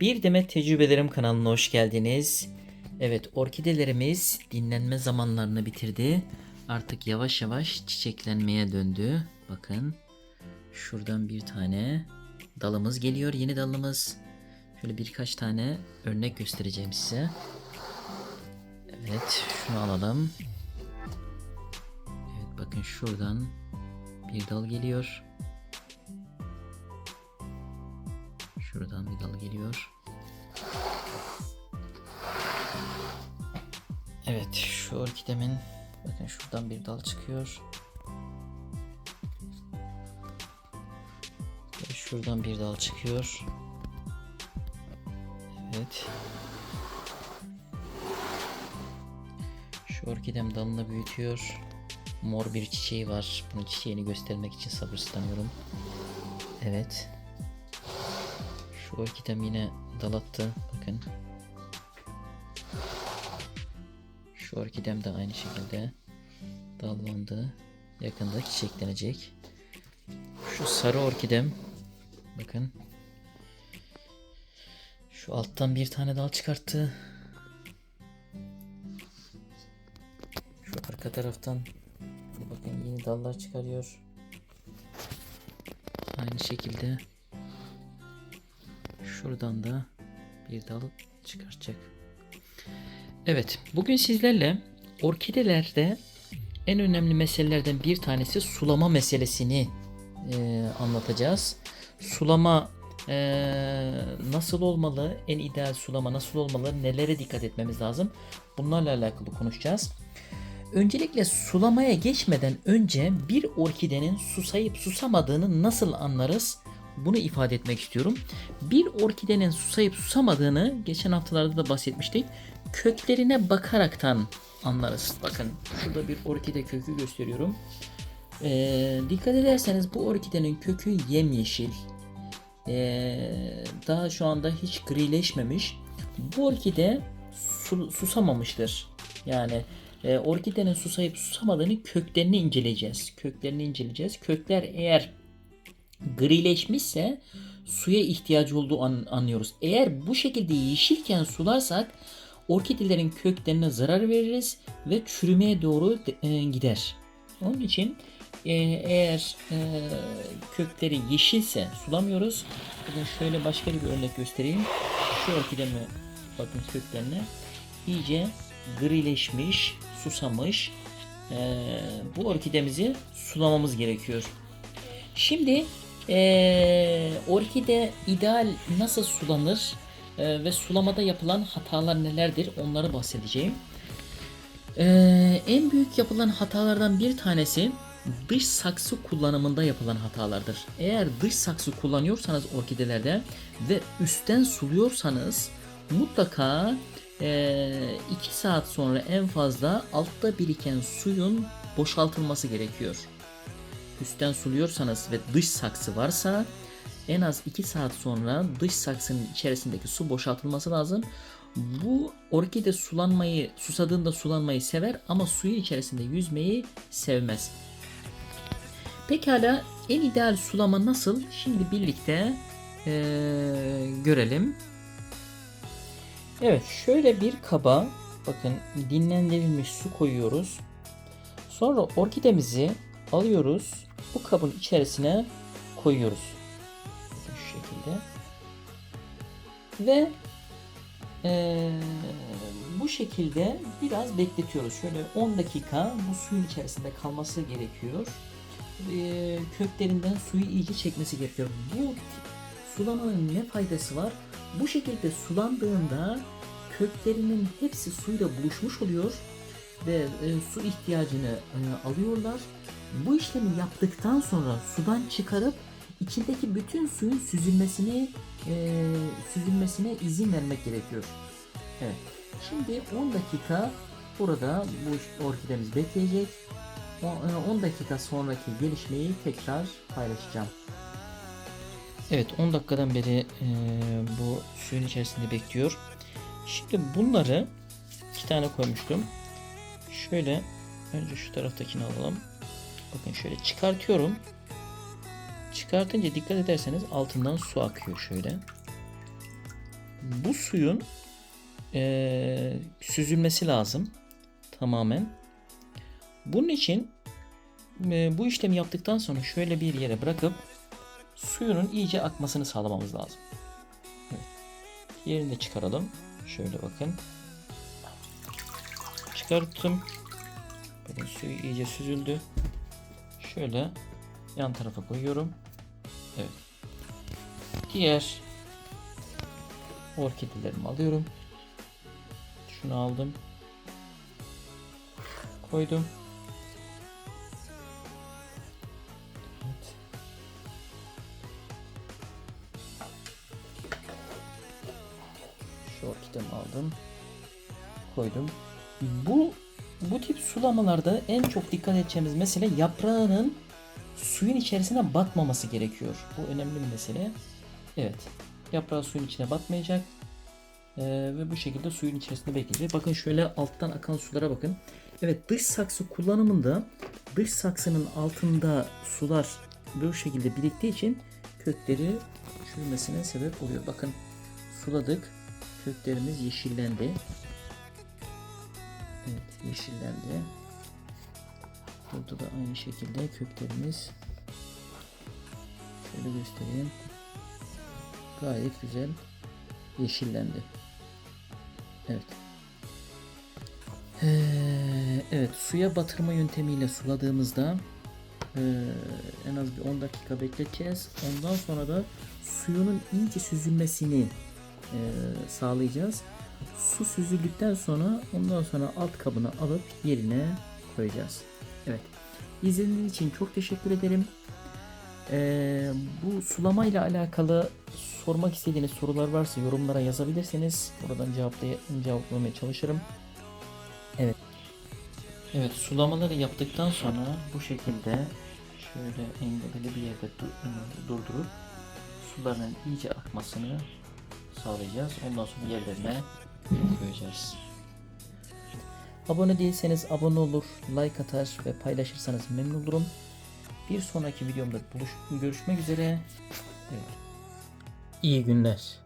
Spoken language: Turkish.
Bir Demet Tecrübelerim kanalına hoş geldiniz. Evet orkidelerimiz dinlenme zamanlarını bitirdi. Artık yavaş yavaş çiçeklenmeye döndü. Bakın şuradan bir tane dalımız geliyor yeni dalımız. Şöyle birkaç tane örnek göstereceğim size. Evet şunu alalım. Evet bakın şuradan bir dal geliyor. Şuradan bir dal geliyor. Evet şu orkidemin bakın şuradan bir dal çıkıyor. Ve şuradan bir dal çıkıyor. Evet. Şu orkidem dalını büyütüyor. Mor bir çiçeği var. Bunun çiçeğini göstermek için sabırsızlanıyorum. Evet. Şu orkidem yine dal attı. Bakın. Şu orkidem de aynı şekilde dallandı. Yakında çiçeklenecek. Şu sarı orkidem. Bakın. Şu alttan bir tane dal çıkarttı. Şu arka taraftan bakın yeni dallar çıkarıyor. Aynı şekilde şuradan da bir dal çıkartacak. Evet, bugün sizlerle orkidelerde en önemli meselelerden bir tanesi sulama meselesini e, anlatacağız. Sulama e, nasıl olmalı, en ideal sulama nasıl olmalı, nelere dikkat etmemiz lazım bunlarla alakalı konuşacağız. Öncelikle sulamaya geçmeden önce bir orkidenin susayıp susamadığını nasıl anlarız? Bunu ifade etmek istiyorum. Bir orkidenin susayıp susamadığını geçen haftalarda da bahsetmiştik. Köklerine bakaraktan anlarız. Bakın şurada bir orkide kökü gösteriyorum. Ee, dikkat ederseniz bu orkidenin kökü yemyeşil. Ee, daha şu anda hiç grileşmemiş. Bu orkide su- susamamıştır. Yani e, orkidenin susayıp susamadığını köklerini inceleyeceğiz. Köklerini inceleyeceğiz. Kökler eğer grileşmişse suya ihtiyacı olduğu an, anlıyoruz. Eğer bu şekilde yeşilken sularsak orkidelerin köklerine zarar veririz ve çürümeye doğru e, gider. Onun için e, eğer e, kökleri yeşilse sulamıyoruz. Bakın şöyle başka bir örnek göstereyim. Şu orkidemi bakın köklerine iyice grileşmiş, susamış. E, bu orkidemizi sulamamız gerekiyor. Şimdi eee, orkide ideal nasıl sulanır eee, ve sulamada yapılan hatalar nelerdir onları bahsedeceğim. Eee, en büyük yapılan hatalardan bir tanesi dış saksı kullanımında yapılan hatalardır. Eğer dış saksı kullanıyorsanız orkidelerde ve üstten suluyorsanız mutlaka 2 saat sonra en fazla altta biriken suyun boşaltılması gerekiyor üstten suluyorsanız ve dış saksı varsa en az 2 saat sonra dış saksının içerisindeki su boşaltılması lazım. Bu orkide sulanmayı, susadığında sulanmayı sever ama suyun içerisinde yüzmeyi sevmez. Pekala en ideal sulama nasıl? Şimdi birlikte eee, görelim. Evet şöyle bir kaba bakın dinlendirilmiş su koyuyoruz. Sonra orkidemizi alıyoruz. Bu kabın içerisine koyuyoruz. Şu şekilde. Ve eee, bu şekilde biraz bekletiyoruz. Şöyle 10 dakika bu suyun içerisinde kalması gerekiyor. Eee, köklerinden suyu iyice çekmesi gerekiyor. Bu sulamanın ne faydası var? Bu şekilde sulandığında köklerinin hepsi suyla buluşmuş oluyor ve e, su ihtiyacını e, alıyorlar. Bu işlemi yaptıktan sonra sudan çıkarıp içindeki bütün suyun süzülmesini e, süzülmesine izin vermek gerekiyor. Evet. Şimdi 10 dakika burada bu orkidemiz bekleyecek. O- e, 10 dakika sonraki gelişmeyi tekrar paylaşacağım. Evet 10 dakikadan beri e, bu suyun içerisinde bekliyor. Şimdi bunları iki tane koymuştum. Şöyle önce şu taraftakini alalım. Bakın şöyle çıkartıyorum. Çıkartınca dikkat ederseniz altından su akıyor şöyle. bu suyun eee, süzülmesi lazım tamamen. Bunun için eee, bu işlemi yaptıktan sonra şöyle bir yere bırakıp suyunun iyice akmasını sağlamamız lazım. Evet. Yerini de çıkaralım. Şöyle bakın. Çıkarttım. Bakın suyu iyice süzüldü. Şöyle yan tarafa koyuyorum. Evet. Diğer orkidelerimi alıyorum. Şunu aldım. Koydum. Evet. Orkidemi aldım. Koydum. Bu bu tip sulamalarda en çok dikkat edeceğimiz mesele yaprağının suyun içerisine batmaması gerekiyor. Bu önemli bir mesele. Evet. Yaprağı suyun içine batmayacak. Ee, ve bu şekilde suyun içerisinde bekleyecek. Bakın şöyle alttan akan sulara bakın. Evet dış saksı kullanımında dış saksının altında sular bu şekilde biriktiği için kökleri çürümesine sebep oluyor. Bakın suladık. Köklerimiz yeşillendi. Evet yeşillendi. Burada da aynı şekilde köklerimiz şöyle göstereyim. Gayet güzel yeşillendi. Evet. Ee, evet suya batırma yöntemiyle suladığımızda ee, en az bir 10 dakika bekleteceğiz. Ondan sonra da suyunun iyice süzülmesini ee, sağlayacağız. Su süzüldükten sonra ondan sonra alt kabına alıp yerine koyacağız. Evet. İzlediğiniz için çok teşekkür ederim. Ee, bu sulama ile alakalı sormak istediğiniz sorular varsa yorumlara yazabilirseniz oradan cevaplay cevaplamaya çalışırım. Evet. Evet sulamaları yaptıktan sonra bu şekilde şöyle engebeli bir yerde ıı, durdurup suların iyice akmasını sağlayacağız. Ondan sonra yerlerine koyacağız. Abone değilseniz abone olur, like atar ve paylaşırsanız memnun olurum. Bir sonraki videomda buluş görüşmek üzere. Evet. İyi günler.